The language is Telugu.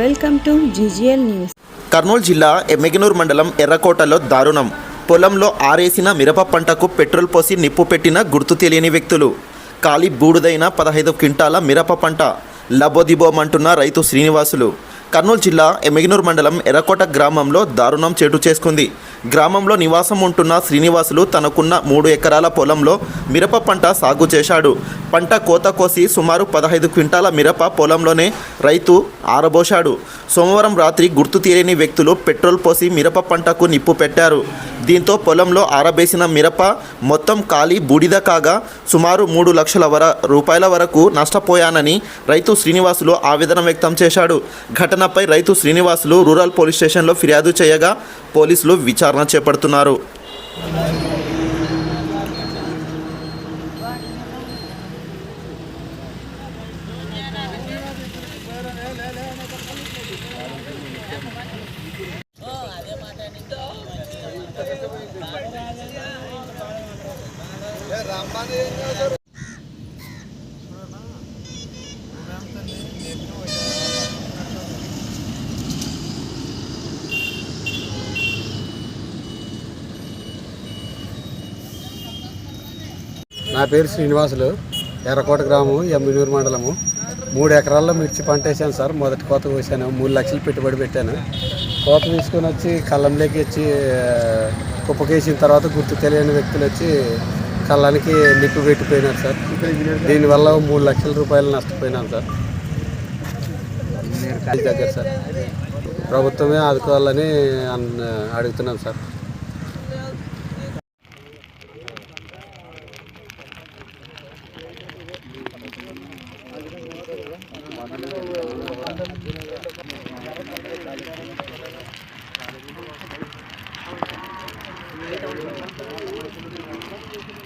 Welcome to GGL news. Kurnool జిల్లా ఎమ్మెగనూరు మండలం ఎర్రకోటలో దారుణం. పొలంలో ఆరేసిన మిరప పంటకు పెట్రోల్ పోసి నిప్పు పెట్టిన గుర్తు తెలియని వ్యక్తులు. కాలి బూడిదైన పదహైదు క్వింటాల మిరప పంట లబోదిబోమంటున్న రైతు శ్రీనివాసులు. కర్నూలు జిల్లా ఎమ్మెగనూరు మండలం ఎర్రకోట గ్రామంలో దారుణం చేటు చేసుకుంది. గ్రామంలో నివాసం ఉంటున్న శ్రీనివాసులు తనకున్న మూడు ఎకరాల పొలంలో మిరప పంట సాగు చేశాడు. పంట కోత కోసి సుమారు పదహైదు క్వింటాల మిరప పొలంలోనే రైతు ఆరబోశాడు. సోమవారం రాత్రి గుర్తు తీరని వ్యక్తులు పెట్రోల్ పోసి మిరప పంటకు నిప్పు పెట్టారు. దీంతో పొలంలో ఆరబేసిన మిరప మొత్తం కాలి బూడిద కాగా సుమారు మూడు లక్షల వర రూపాయల వరకు నష్టపోయానని రైతు శ్రీనివాసులు ఆవేదన వ్యక్తం చేశాడు. ఘటనపై రైతు శ్రీనివాసులు రూరల్ పోలీస్ స్టేషన్లో ఫిర్యాదు చేయగా పోలీసులు విచారణ చేపడుతున్నారు. నా పేరు శ్రీనివాసులు. ఎర్రకోట గ్రామం ఎమ్మినూరు మండలము. మూడు ఎకరాల్లో మిర్చి పంట వేసాను సార్. మొదటి కోత కోసాను. మూడు లక్షలు పెట్టుబడి పెట్టాను. కోత తీసుకొని వచ్చి కళ్ళంలోకి వచ్చి కుప్పకేసిన తర్వాత గుర్తు తెలియని వ్యక్తులు వచ్చి కళ్ళానికి నిప్పు పెట్టిపోయినారు సార్. దీనివల్ల మూడు లక్షల రూపాయలు నష్టపోయినాను సార్. దగ్గర సార్. ప్రభుత్వమే ఆదుకోవాలని అన్- అడుగుతున్నాను సార్. Thank you.